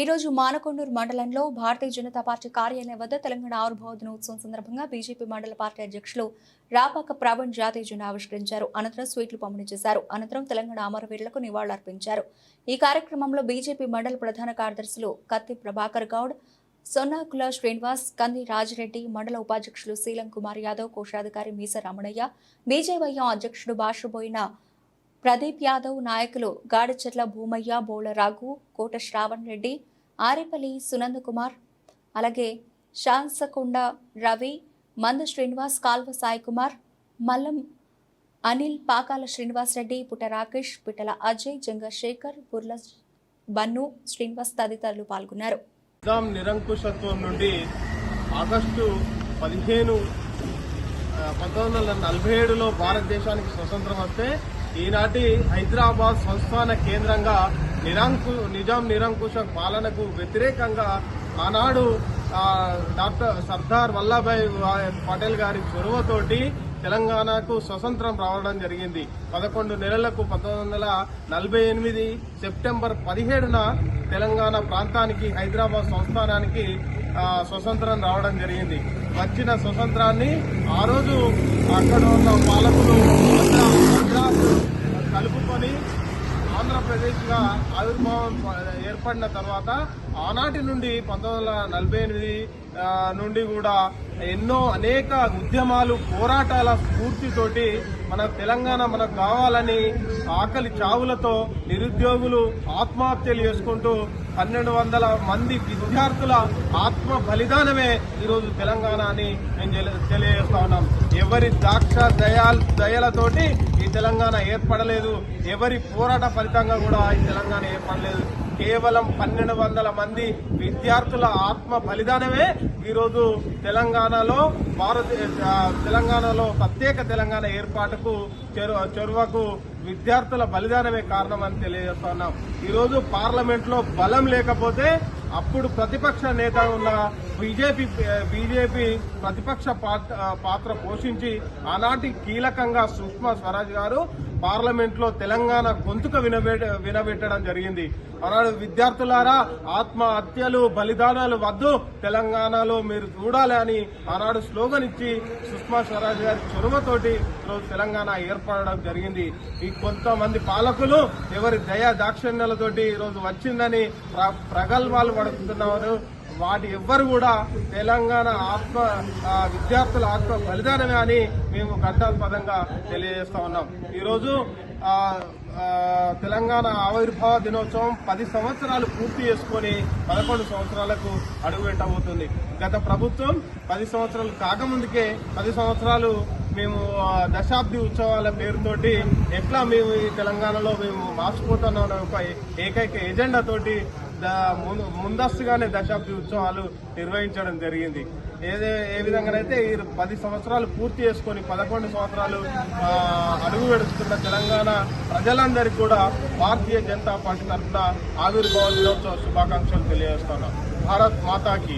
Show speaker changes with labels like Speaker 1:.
Speaker 1: ఈరోజు మానకొండూరు మండలంలో భారతీయ జనతా పార్టీ కార్యాలయం వద్ద తెలంగాణ ఆవిర్భావ దినోత్సవం సందర్భంగా బీజేపీ మండల పార్టీ అధ్యక్షులు రాపాక ప్రావణ్ జాతీయ జెండా ఆవిష్కరించారు. అనంతరం స్వీట్లు పంపిణీ చేశారు. అనంతరం తెలంగాణ అమరవీరులకు నివాళులర్పించారు. ఈ కార్యక్రమంలో బీజేపీ మండల ప్రధాన కార్యదర్శులు కత్తి ప్రభాకర్ గౌడ్ సొన్నాకుల శ్రీనివాస్ కంది రాజిరెడ్డి మండల ఉపాధ్యక్షులు శీలం కుమార్ యాదవ్ కోశాధికారి మీస రమణయ్య బీజేవైఎం అధ్యక్షుడు బాషబోయిన ప్రదీప్ యాదవ్ నాయకులు గాడిచెర్ల భూమయ్య బోళ రాఘు కోట శ్రావణ్ రెడ్డి ఆరేపల్లి సునందకుమార్ అలాగే శాంసకొండ రవి మంద శ్రీనివాస్ కాల్వ సాయి కుమార్ మల్లం అనిల్ పాకాల శ్రీనివాస్ రెడ్డి పుట్ట రాకేష్ పిట్టల అజయ్ జంగశేఖర్ బుర్ల బన్ను శ్రీనివాస్ తదితరులు పాల్గొన్నారు.
Speaker 2: నిరంకుశత్వం నుండి ఆగస్టు పదిహేను పంతొమ్మిది వందల నలభై ఏడులో భారతదేశానికి స్వతంత్రం వస్తే ఈనాటి హైదరాబాద్ సంస్థాన కేంద్రంగా నిరంకు నిజాం నిరంకుశ పాలనకు వ్యతిరేకంగా ఆనాడు డాక్టర్ సర్దార్ వల్లభాయ్ పటేల్ గారి చొరవతోటి తెలంగాణకు స్వతంత్రం రావడం జరిగింది. పదకొండు నెలలకు పంతొమ్మిది వందల నలభై ఎనిమిది సెప్టెంబర్ పదిహేడున తెలంగాణ ప్రాంతానికి హైదరాబాద్ సంస్థానానికి స్వతంత్రం రావడం జరిగింది. వచ్చిన స్వతంత్రాన్ని ఆ రోజు అక్కడ ఉన్న పాలకులు మద్రాసు కలుపుకొని ఆంధ్రప్రదేశ్గా ఆవిర్భావం ఏర్పడిన తర్వాత ఆనాటి నుండి పంతొమ్మిది వందల నలభై ఎనిమిది నుండి కూడా ఎన్నో అనేక ఉద్యమాలు పోరాటాల స్ఫూర్తితోటి మన తెలంగాణ మనకు కావాలని ఆకలి చావులతో నిరుద్యోగులు ఆత్మహత్యలు చేసుకుంటూ పన్నెండు వందల మంది విద్యార్థుల ఆత్మ బలిదానమే ఈరోజు తెలంగాణ అని మేము తెలి- తెలియజేస్తా ఉన్నాం. ఎవరి దాక్ష దయాల్ దయలతోటి ఈ తెలంగాణ ఏర్పడలేదు. ఎవరి పోరాట ఫలితంగా కూడా ఈ తెలంగాణ ఏర్పడలేదు. కేవలం పన్నెండు వందల మంది విద్యార్థుల ఆత్మ బలిదానమే ఈరోజు తెలంగాణలో భారత తెలంగాణలో ప్రత్యేక తెలంగాణ ఏర్పాటుకు చొరవకు విద్యార్థుల బలిదానమే కారణం అని ఈరోజు పార్లమెంట్లో బలం లేకపోతే అప్పుడు ప్రతిపక్ష నేత ఉన్న బీజేపీ బీజేపీ ప్రతిపక్ష పాత్ర పాత్ర పోషించి ఆనాటి కీలకంగా సుష్మా స్వరాజ్ గారు పార్లమెంట్లో తెలంగాణ గొంతుక వినబె వినబెట్టడం జరిగింది. ఆనాడు విద్యార్థులారా ఆత్మహత్యలు బలిదానాలు వద్దు. తెలంగాణలో మీరు చూడాలి అని ఆనాడు స్లోగన్ ఇచ్చి సుష్మా స్వరాజ్ గారి చొరవతోటి తెలంగాణ ఏర్పడడం జరిగింది. ఈ కొంతమంది పాలకులు ఎవరి దయా దాక్షిణ్యాలతోటి ఈరోజు వచ్చిందని ప్ర- ప్రగల్భాలు పడుతున్నారు. వాటి ఎవ్వరు కూడా తెలంగాణ ఆత్మ విద్యార్థుల ఆత్మ బలిదానమే అని మేము ఘంటాస్పదంగా తెలియజేస్తా ఉన్నాం. ఈరోజు తెలంగాణ ఆవిర్భావ దినోత్సవం పది సంవత్సరాలు పూర్తి చేసుకొని పదకొండు సంవత్సరాలకు అడుగుపెట్టబోతుంది గత ప్రభుత్వం పది సంవత్సరాలు కాకముందుకే పది సంవత్సరాలు మేము దశాబ్ది ఉత్సవాల పేరుతోటి ఎట్లా మేము ఈ తెలంగాణలో మేము మార్చిపోతున్నాం ఒక ఏకైక ఎజెండాతోటి ముందస్తుగానే దశాబ్ది ఉత్సవాలు నిర్వహించడం జరిగింది. ఏదే ఏ విధంగానైతే ఈ పది సంవత్సరాలు పూర్తి చేసుకొని పదకొండు సంవత్సరాలు అడుగు పెడుతున్న తెలంగాణ ప్రజలందరికీ కూడా భారతీయ జనతా పార్టీ తరఫున ఆవిర్భావ దినోత్సవ శుభాకాంక్షలు తెలియజేస్తున్నాం. భారత్ మాతాకి